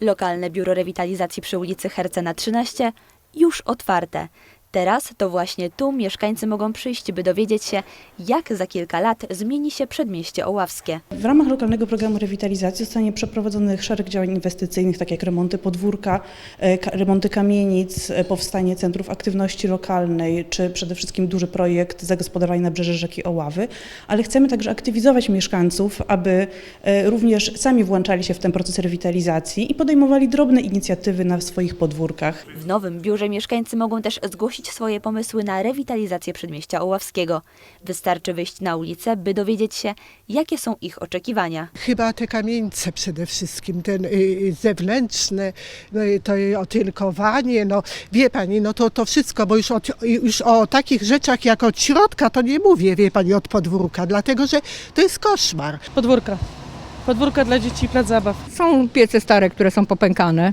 Lokalne biuro rewitalizacji przy ulicy Hercena 13 już otwarte. Teraz to właśnie tu mieszkańcy mogą przyjść, by dowiedzieć się, jak za kilka lat zmieni się przedmieście oławskie. W ramach lokalnego programu rewitalizacji zostanie przeprowadzonych szereg działań inwestycyjnych, tak jak remonty podwórka, e, remonty kamienic, e, powstanie centrów aktywności lokalnej, czy przede wszystkim duży projekt zagospodarowania nabrzeża rzeki Oławy, ale chcemy także aktywizować mieszkańców, aby e, również sami włączali się w ten proces rewitalizacji i podejmowali drobne inicjatywy na swoich podwórkach. W nowym biurze mieszkańcy mogą też zgłosić swoje pomysły na rewitalizację przedmieścia oławskiego. Wystarczy wyjść na ulicę, by dowiedzieć się, jakie są ich oczekiwania. Chyba te kamienice przede wszystkim, ten y, y, zewnętrzne, no, i to y, otylkowanie, no wie pani, no to, to wszystko, bo już, od, już o takich rzeczach jak od środka to nie mówię, wie pani, od podwórka, dlatego że to jest koszmar. Podwórka. Podwórka dla dzieci, plac zabaw. Są piece stare, które są popękane,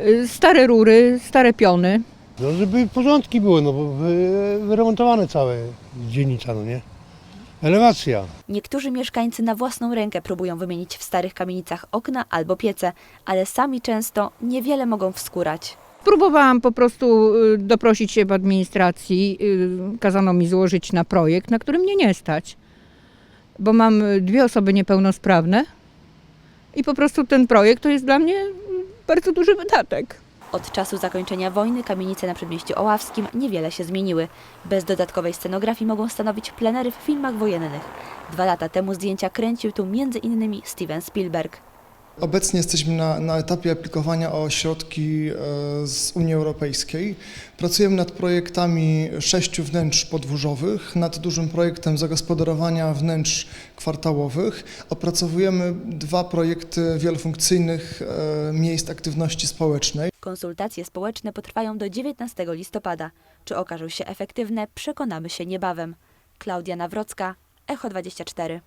y, stare rury, stare piony. No, żeby porządki były, no bo wy- wyremontowane całe dzielnica, no nie? Elewacja. Niektórzy mieszkańcy na własną rękę próbują wymienić w starych kamienicach okna albo piece, ale sami często niewiele mogą wskórać. Próbowałam po prostu y, doprosić się w administracji, y, kazano mi złożyć na projekt, na który mnie nie stać, bo mam y, dwie osoby niepełnosprawne i po prostu ten projekt to jest dla mnie y, bardzo duży wydatek. Od czasu zakończenia wojny kamienice na przedmieściu oławskim niewiele się zmieniły. Bez dodatkowej scenografii mogą stanowić plenery w filmach wojennych. Dwa lata temu zdjęcia kręcił tu m.in. Steven Spielberg. Obecnie jesteśmy na, na etapie aplikowania o środki e, z Unii Europejskiej. Pracujemy nad projektami sześciu wnętrz podwórzowych, nad dużym projektem zagospodarowania wnętrz kwartałowych. Opracowujemy dwa projekty wielofunkcyjnych e, miejsc aktywności społecznej. Konsultacje społeczne potrwają do 19 listopada. Czy okażą się efektywne, przekonamy się niebawem. Klaudia Nawrocka, Echo 24.